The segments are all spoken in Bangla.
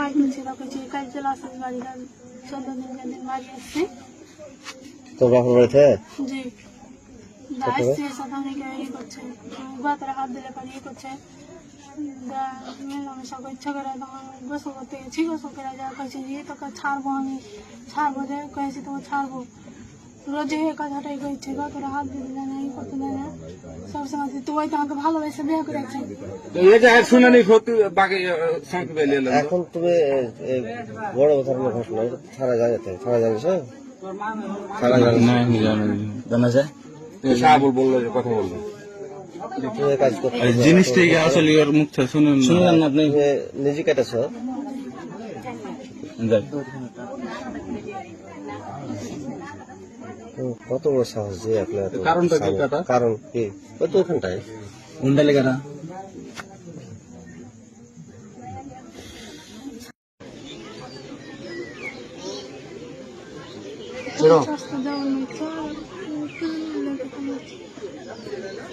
মাই করছি তখন যে কাজ চলে আসছে বাড়িটা চোদ্দ দিন দিন বাড়ি আসছে। তোর বাপের বাড়িতে? জি। আসছে অনেকে ই করছে। বাতারা হাত দিলে পানি ই করছে। মেলামেশা করছে করে তখন গোসল করতে গেছি গোসল করে যা কয়েছে যে তোকে ছাড়বো আমি। ছাড়বো যে কয়েছি তোমার ছাড়বো। রোজে এই কথাটাই কইছে হাত দিতে জানে এই করতে জানে। তো আমাকে বিয়ে করেছে। এখন তুমি বড় কথার ঘটনা ছাড়া ছাড়া কথা জিনিসটাই মুখ নিজে কেটেছ কত বড় সাহস যে আপনার এত কারণটা কি কাটা? কারণ কি? ওই তো ওখানটায়। গুন্ডা লেগারা স্বাস্থ্য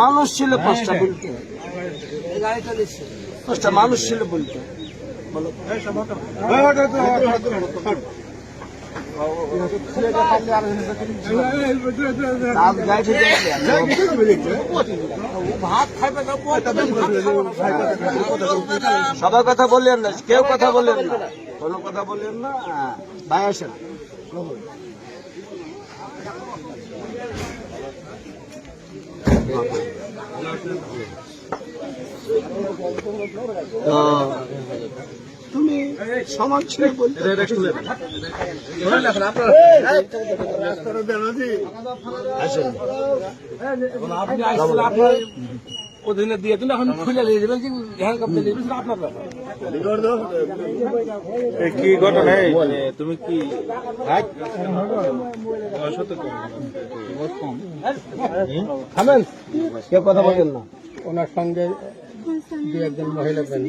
মানুষ ছিল পাঁচটা বলতে। পাঁচটা মানুষ ছিল বলতে। সবার কথা বললেন না, কেউ কথা বললেন না। কোনো কথা বললেন না, ভাই আসেন। তুমি সমাজ ছিল বলতে আসেন ওদিনে দিয়ে দিলে এখন খুলে নিয়ে যাবেন হ্যান্ড কাপতে নিয়ে যাবেন আপনার ব্যাপার। কি ঘটনা? মানে তুমি কি থামেন কেউ কথা বলবেন না। ওনার সঙ্গে দু একজন মহিলা ছাড়ে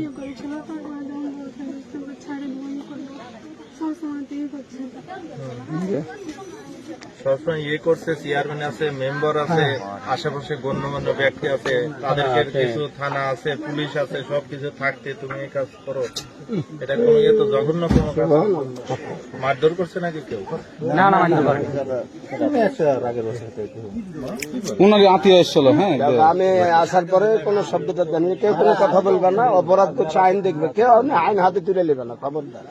জীবন করব সবসময় ইয়ে করছে চেয়ারম্যান আছে মেম্বার আছে আশেপাশে গণ্যমান্য ব্যক্তি আছে তাদেরকে কিছু থানা আছে পুলিশ আছে সবকিছু থাকতে তুমি এই কাজ করো। এটা কোনো ইয়ে তো জঘন্য কোনো কাজ মারধর করছে নাকি কেউ? আত্মীয় এসেছিল হ্যাঁ আমি আসার পরে কোনো শব্দটা জানি না। কেউ কোনো কথা বলবে না অপরাধ করছে আইন দেখবে কেউ আইন হাতে তুলে নেবে না খবরদার।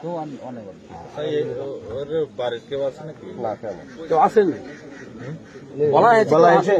কেউ আছে বলা হয়েছে